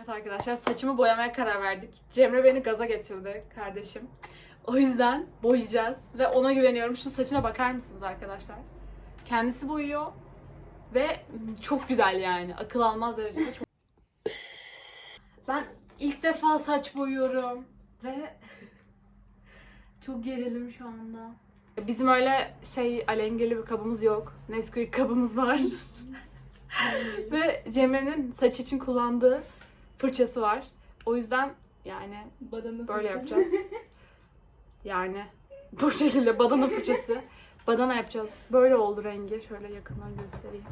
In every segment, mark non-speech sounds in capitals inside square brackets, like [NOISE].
Evet arkadaşlar saçımı boyamaya karar verdik. Cemre beni gaza getirdi kardeşim. O yüzden boyayacağız ve ona güveniyorum. Şu saçına bakar mısınız arkadaşlar? Kendisi boyuyor ve çok güzel yani. Akıl almaz derecede çok. Ben ilk defa saç boyuyorum ve [LAUGHS] çok gerilim şu anda. Bizim öyle şey alengili bir kabımız yok. Nesquik kabımız var. [LAUGHS] Ve Cemre'nin saç için kullandığı fırçası var. O yüzden yani böyle yapacağız. [LAUGHS] Yani bu şekilde badana fırçası. Badana yapacağız. Böyle oldu rengi. Şöyle yakından göstereyim.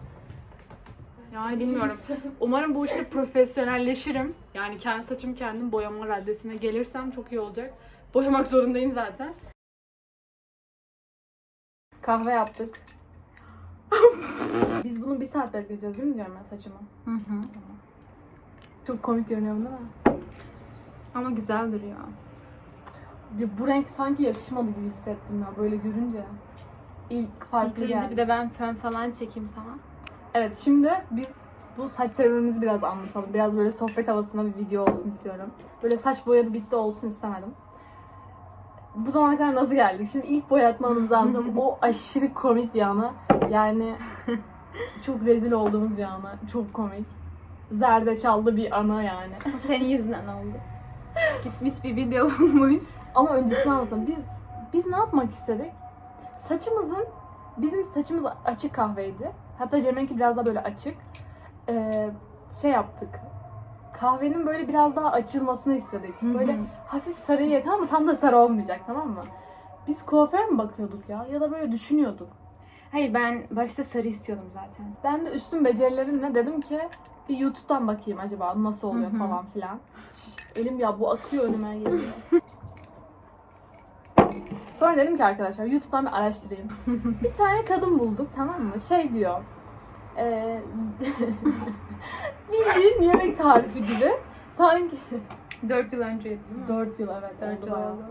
Yani bilmiyorum. Umarım bu işte profesyonelleşirim. Yani kendi saçımı kendim boyama raddesine gelirsem çok iyi olacak. Boyamak zorundayım zaten. Kahve yaptık. [LAUGHS] Biz bunu bir saat bekleyeceğiz değil mi Cemre saçımı? Hı hı. Çok komik görünüyor değil mi? Ama güzel duruyor. Ya bu renk sanki yakışmadı gibi hissettim ya böyle görünce. İlk farklı Yıkayınca geldi. bir de ben fön falan çekeyim sana. Evet şimdi biz bu saç serüvenimizi biraz anlatalım. Biraz böyle sohbet havasında bir video olsun istiyorum. Böyle saç boyadı bitti olsun istemedim. Bu zamana kadar nasıl geldik? Şimdi ilk boyatma anımızı anlatalım. o [LAUGHS] aşırı komik bir anı. Yani [LAUGHS] çok rezil olduğumuz bir anı. Çok komik. Zerdeçallı bir anı yani. [LAUGHS] Senin yüzünden oldu. Gitmiş bir video [LAUGHS] bulmuş. Ama öncesini anlatalım. Biz biz ne yapmak istedik? Saçımızın bizim saçımız açık kahveydi. Hatta Cemre'ninki biraz daha böyle açık. Ee, şey yaptık. Kahvenin böyle biraz daha açılmasını istedik. Böyle hafif sarıya yakın ama tam da sarı olmayacak tamam mı? Biz kuaför mü bakıyorduk ya? Ya da böyle düşünüyorduk. Hayır ben başta sarı istiyordum zaten. Ben de üstün becerilerimle dedim ki bir YouTube'dan bakayım acaba nasıl oluyor falan filan. Elim ya bu akıyor önüme geliyor. Sonra dedim ki arkadaşlar YouTube'dan bir araştırayım. [LAUGHS] bir tane kadın bulduk tamam mı? Şey diyor. E, [LAUGHS] bildiğin yemek tarifi gibi. Sanki 4 yıl önceydi değil mi? 4 yıl evet 4 oldu yıl oldu.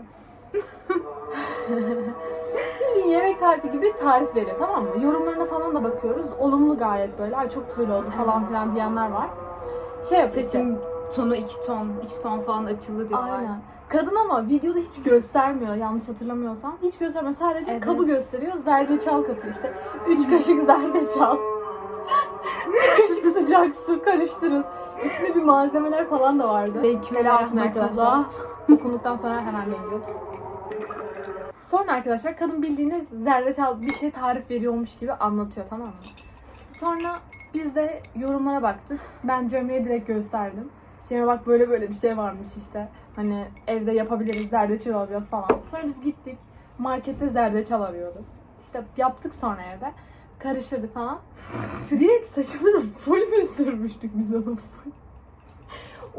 Yemek tarifi gibi tarif veriyor tamam mı? Yorumlarına falan da bakıyoruz. Olumlu gayet böyle. Ay çok güzel oldu falan filan diyenler var. Şey yapıyor işte. Tonu 2 ton, 2 ton falan açıldı diyorlar. Aynen. Kadın ama videoda hiç göstermiyor yanlış hatırlamıyorsam. Hiç göstermiyor. Sadece Evet. kabı gösteriyor. Zerdeçal katıyor işte. 3 kaşık zerdeçal. bir kaşık sıcak su karıştırın. İçinde bir malzemeler falan da vardı. Selam arkadaşlar. Okunduktan sonra hemen döneceğiz. Sonra arkadaşlar kadın bildiğiniz zerdeçal bir şey tarif veriyormuş gibi anlatıyor tamam mı? Sonra biz de yorumlara baktık. Ben Cemre'ye direkt gösterdim. Cemre bak böyle böyle bir şey varmış işte. Hani evde yapabiliriz, zerdeçal alacağız falan. Sonra biz gittik. Markette zerdeçal arıyoruz. İşte yaptık sonra evde. Karıştırdık falan. [LAUGHS] direkt saçımıza full mü sürmüştük biz onu full.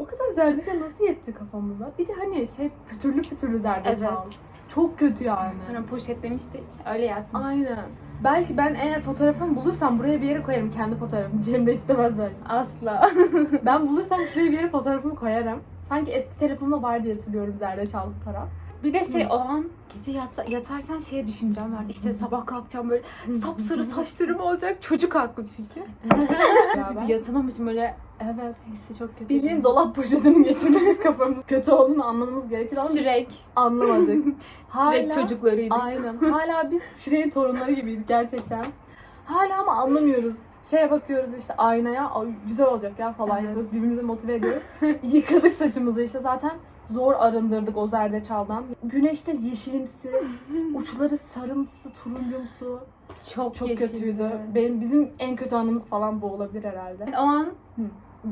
O kadar zerdeçal nasıl yetti kafamıza? Bir de hani şey pütürlü pütürlü zerdeçal. Evet. Çok kötü yani. Sonra poşetlemiştik. Öyle yatmış. Aynen. Belki ben eğer fotoğrafımı bulursam buraya bir yere koyarım kendi fotoğrafımı. Cem de istemez belki. Asla. [LAUGHS] Ben bulursam şuraya bir yere fotoğrafımı koyarım. Sanki eski telefonumda var diye hatırlıyorum zerdeçal fotoğraf. Bir de şey o an gece yata- yatarken şey düşüneceğim var. İşte sabah kalkacağım böyle sapsarı saçlarım olacak. Çocuk haklı çünkü. [LAUGHS] Yatamamışım böyle Evet. hissi çok kötü. Bildiğin dolap poşetini [LAUGHS] geçirmiştik kafamız. Kötü olduğunu anlamamız gerekir ama Shrek. anlamadık. [LAUGHS] Shrek çocuklarıydı. Aynen. Hala biz Shrek'in torunları gibiydik gerçekten. Hala ama anlamıyoruz. Şeye bakıyoruz işte aynaya, ay güzel olacak ya falan Evet. yapıyoruz. Birbirimizi motive ediyoruz. Yıkadık saçımızı işte zaten zor arındırdık o zerdeçaldan. Güneşte yeşilimsi, [LAUGHS] uçları sarımsı, turuncumsu. Çok, Çok yeşildi. kötüydü. Benim bizim en kötü anımız falan bu olabilir herhalde. Ben o an Hı.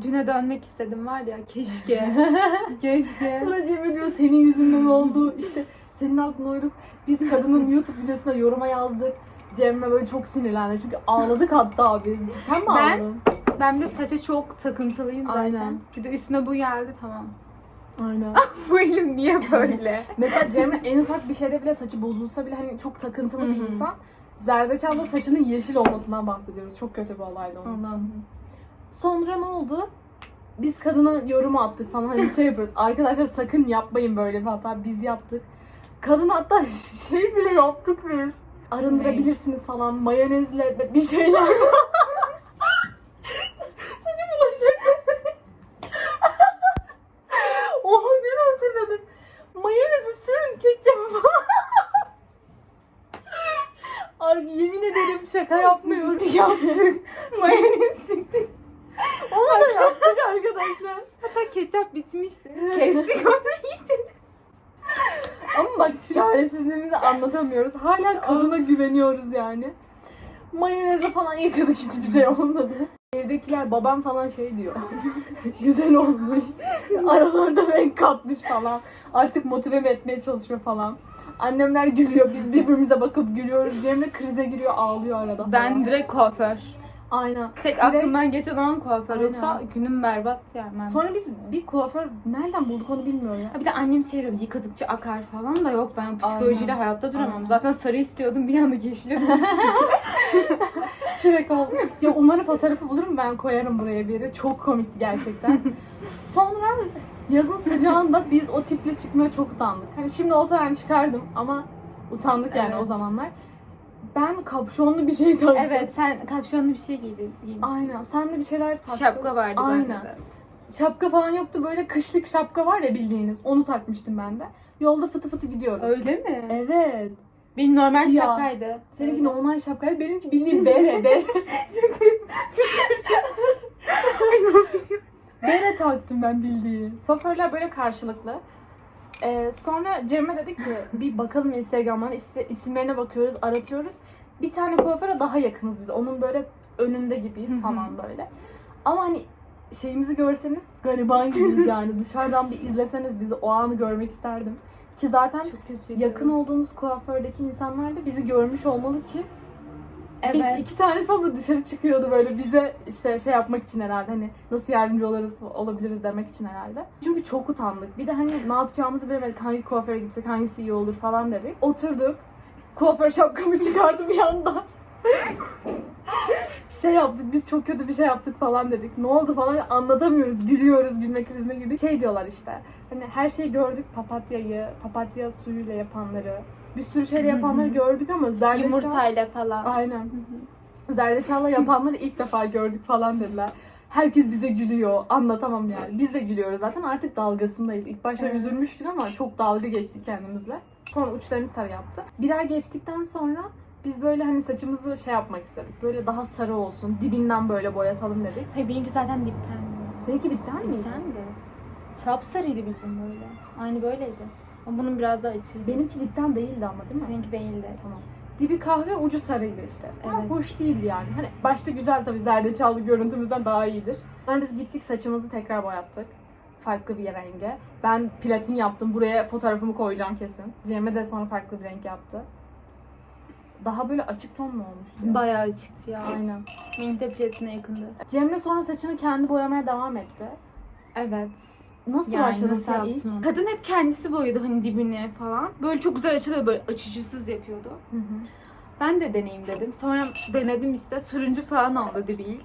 düne dönmek istedim var ya keşke. [LAUGHS] keşke. Sonra Cemre diyor senin yüzünden oldu. İşte senin aklına uyduk. Biz kadının YouTube videosuna yoruma yazdık. Cemre böyle çok sinirlendi. Çünkü ağladık hatta biz. Sen mi Ben- ağladın? Ben bir saça çok takıntılıyım zaten. Aynen. Bir de üstüne bu geldi tamam. Aynen. Bu elim niye böyle? Mesela Cemre en ufak bir şeyde bile saçı bozulsa bile hani çok takıntılı bir Hı hı. insan. Zerdeçalda saçının yeşil olmasından bahsediyoruz. Çok kötü bir olaydı onun için. Sonra ne oldu? Biz kadına yorum attık falan hani şey yapıyoruz. [LAUGHS] Arkadaşlar sakın yapmayın böyle bir hata. Biz yaptık. Kadın hatta [LAUGHS] şey bile yaptık biz. Arındırabilirsiniz falan mayonezle bir şeyler. Kürtçe mi falan? Ay yemin ederim şaka yapmıyorum. [LAUGHS] Yaptık. Mayonez sıktık. Onu da yaptık arkadaşlar. Hatta ketçap bitmişti. Kestik onu iyice. Ama bak çaresizliğimizi anlatamıyoruz. Hala kadına güveniyoruz yani. Mayoneze falan yıkadık hiçbir şey olmadı. Evdekiler babam falan şey diyor. [LAUGHS] Güzel olmuş. Aralarda renk katmış falan. Artık motive etmeye çalışıyor falan. Annemler gülüyor. Biz birbirimize bakıp gülüyoruz. Cemre krize giriyor ağlıyor arada falan. Ben direkt kuaför. Aynen. Tek Direkt- aklımdan geçen olan kuaför. Aynen. Yoksa günüm berbat yani. Ben. Sonra biz bir kuaför nereden bulduk onu bilmiyorum ya. Bir de annem şey diyordu yıkadıkça akar falan da yok ben psikolojiyle Aynen. hayatta duramam. Aynen. Zaten sarı istiyordum bir anda yeşil Şirek [LAUGHS] oldu. ya umarım fotoğrafı bulurum ben koyarım buraya bir yere. Çok komikti gerçekten. [LAUGHS] Sonra yazın sıcağında biz o tiple çıkmaya çok utandık. Hani şimdi olsa ben çıkardım ama utandık yani Evet. o zamanlar. Ben kapşonlu bir şey taktım. Evet sen kapşonlu bir şey giydin. giymiştin. Aynen. Sen de bir şeyler taktın. Şapka vardı Aynen. bende de. Şapka falan yoktu. Böyle kışlık şapka var ya bildiğiniz. Onu takmıştım ben de. Yolda fıtı fıtı gidiyoruz. Öyle mi? Evet. Benim normal Siyah. şapkaydı. Seninki normal şapkaydı. Benimki bildiğin bere. bere. bere taktım ben bildiğin. Kuaförler böyle karşılıklı. Ee, sonra Cem'e dedik ki bir bakalım Instagram'dan is- isimlerine bakıyoruz, aratıyoruz. Bir tane kuaföre daha yakınız biz. Onun böyle önünde gibiyiz falan böyle. Ama hani şeyimizi görseniz gariban gibiyiz [LAUGHS] yani. Dışarıdan bir izleseniz bizi o anı görmek isterdim. Ki zaten Çok kötüydü. yakın olduğumuz kuafördeki insanlar da bizi görmüş olmalı ki bir, Evet. iki tanesi falan dışarı çıkıyordu böyle bize işte şey yapmak için herhalde hani nasıl yardımcı oluruz olabiliriz demek için herhalde. Çünkü çok utandık. Bir de hani ne yapacağımızı bilemedik. Hangi kuaföre gitsek hangisi iyi olur falan dedik. Oturduk. Kuaför şapkamı [LAUGHS] çıkardım bir anda. [LAUGHS] şey yaptık biz çok kötü bir şey yaptık falan dedik. Ne oldu falan anlatamıyoruz. Gülüyoruz gülme krizine girdik. Şey diyorlar işte. Hani her şeyi gördük papatyayı, papatya suyuyla yapanları. Bir sürü şeyle Hı hı. yapanları gördük ama zerdeçal... Yumurtayla falan. Aynen. Zerdeçalla yapanları ilk defa gördük falan dediler. Herkes bize gülüyor. Anlatamam yani. Biz de gülüyoruz zaten artık dalgasındayız. İlk başta Evet. üzülmüştük ama çok dalga geçtik kendimizle. Sonra uçlarını sarı yaptı. Bir ay geçtikten sonra biz böyle hani saçımızı şey yapmak istedik. Böyle daha sarı olsun. Dibinden böyle boyatalım dedik. Hayır benimki zaten dipten. Seninki dipten miydi? Dipten de. Sapsarıydı bildiğin böyle. Aynı böyleydi. Ama bunun biraz daha içiydi. Benimki dipten değildi ama değil mi? Seninki değildi. Tamam. Dibi kahve ucu sarıydı işte. Ama Evet. hoş değildi yani. Hani başta güzel tabii zerdeçallı görüntümüzden daha iyidir. Sonra biz gittik saçımızı tekrar boyattık. Farklı bir renge. Ben platin yaptım. Buraya fotoğrafımı koyacağım kesin. Cemre de sonra farklı bir renk yaptı. Daha böyle açık ton mu olmuştu? Bayağı çıktı ya. Aynen. De platine yakındı. Cemre sonra saçını kendi boyamaya devam etti. Evet. Nasıl Yani başladın nasıl sen ilk? yaptın onu? Kadın hep kendisi boyadı hani dibine falan. Böyle çok güzel açılıyor böyle açıcısız yapıyordu. Hı hı. Ben de deneyeyim dedim. Sonra denedim işte. Turuncu falan oldu dibi ilk.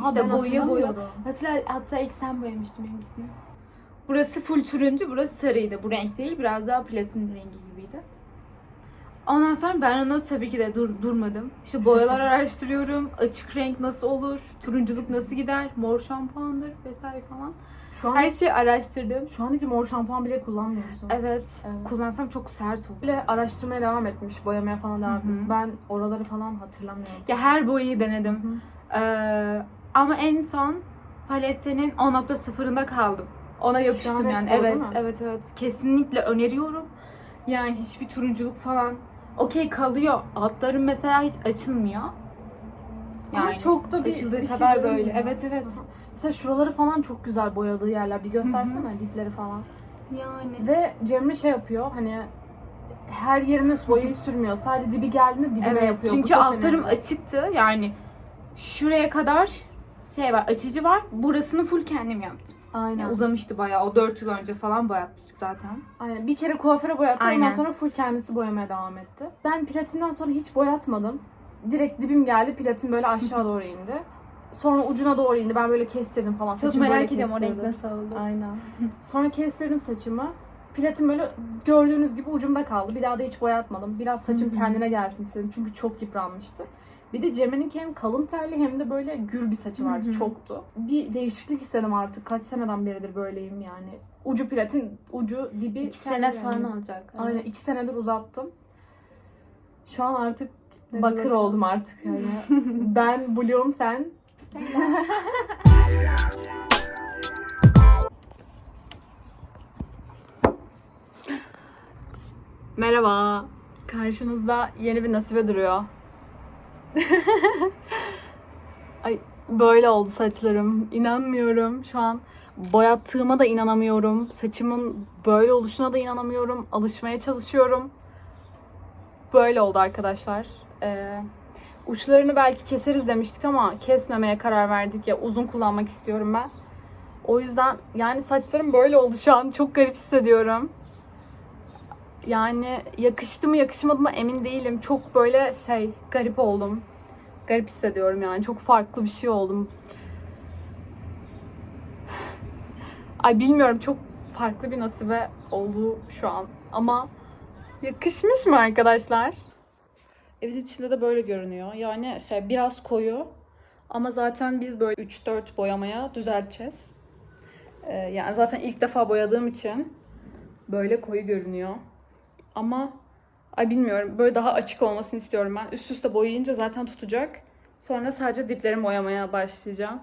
Oha İşte ben boya boya. Hatta, hatta ilk sen boyamıştın benimkisini. Burası full turuncu, burası sarıydı. Bu renk değil, biraz daha platin rengi gibiydi. Ondan sonra ben onu tabii ki de dur, durmadım. İşte boyalar [LAUGHS] araştırıyorum. Açık renk nasıl olur? Turunculuk nasıl gider? Mor şampuandır vesaire falan. Şu an, Her şeyi araştırdım. şu an hiç mor şampuan bile kullanmıyorsun. Evet. Evet. Kullansam çok sert olur. Böyle araştırmaya devam etmiş, boyamaya falan devam etmiş. Ben oraları falan hatırlamıyorum. Ya her boyayı denedim. Ee, ama en son palettenin 10.0'ında kaldım. Ona yapıştım Şahane, yani. Evet, evet, evet. Kesinlikle öneriyorum. Yani hiçbir turunculuk falan okey kalıyor. Altlarım mesela hiç açılmıyor. Yani çok da bir, açıldığı bir şey kadar görünmüyor. böyle. Evet, evet. Mesela şuraları falan çok güzel boyadığı yerler. Bir göstersene dipleri falan. Yani. Ve Cemre şey yapıyor hani her yerine boyayı sürmüyor. Sadece dibi geldiğinde dibine Evet, yapıyor. Çünkü altlarım önemli. açıktı. Yani şuraya kadar şey var, açıcı var. Burasını full kendim yaptım. Aynen. Yani uzamıştı bayağı. O 4 yıl önce falan boyatmıştık zaten. Aynen. Bir kere kuaföre boyattı. Ondan Aynen. sonra full kendisi boyamaya devam etti. Ben platinden sonra hiç boyatmadım. Direkt dibim geldi. Platin böyle aşağı [LAUGHS] doğru indi. Sonra ucuna doğru indi. Ben böyle kestirdim falan. Çok Saçımı böyle merak ediyorum o renk kestirdim. nasıl oldu. Aynen. [LAUGHS] Sonra kestirdim saçımı. Platin böyle gördüğünüz gibi ucumda kaldı. Bir daha da hiç boyatmadım. Biraz saçım Hı hı. kendine gelsin istedim. Çünkü çok yıpranmıştı. Bir de Cemre'ninki hem kalın telli hem de böyle gür bir saçı vardı. Hı hı. Çoktu. Bir değişiklik istedim artık. Kaç seneden beridir böyleyim yani. Ucu platin, ucu dibi. 2 kendi sene yani. falan olacak. Aynen iki senedir uzattım. Şu an artık Bakır oldum artık yani. [LAUGHS] ben Blue'um sen. Merhaba. Karşınızda yeni bir nasibe duruyor. [LAUGHS] Ay böyle oldu saçlarım. İnanmıyorum. Şu an boyattığıma da inanamıyorum. Saçımın böyle oluşuna da inanamıyorum. Alışmaya çalışıyorum. Böyle oldu arkadaşlar. Ee, uçlarını belki keseriz demiştik ama kesmemeye karar verdik ya uzun kullanmak istiyorum ben. O yüzden yani saçlarım böyle oldu şu an. Çok garip hissediyorum. Yani yakıştı mı yakışmadı mı emin değilim. Çok böyle şey garip oldum. Garip hissediyorum yani. Çok farklı bir şey oldum. Ay bilmiyorum çok farklı bir nasibe oldu şu an. Ama yakışmış mı arkadaşlar? Evet içinde de böyle görünüyor. Yani şey biraz koyu. Ama zaten biz böyle 3-4 boyamaya düzelteceğiz. Ee, yani zaten ilk defa boyadığım için böyle koyu görünüyor. Ama ay bilmiyorum böyle daha açık olmasını istiyorum ben. Üst üste boyayınca zaten tutacak. Sonra sadece diplerimi boyamaya başlayacağım.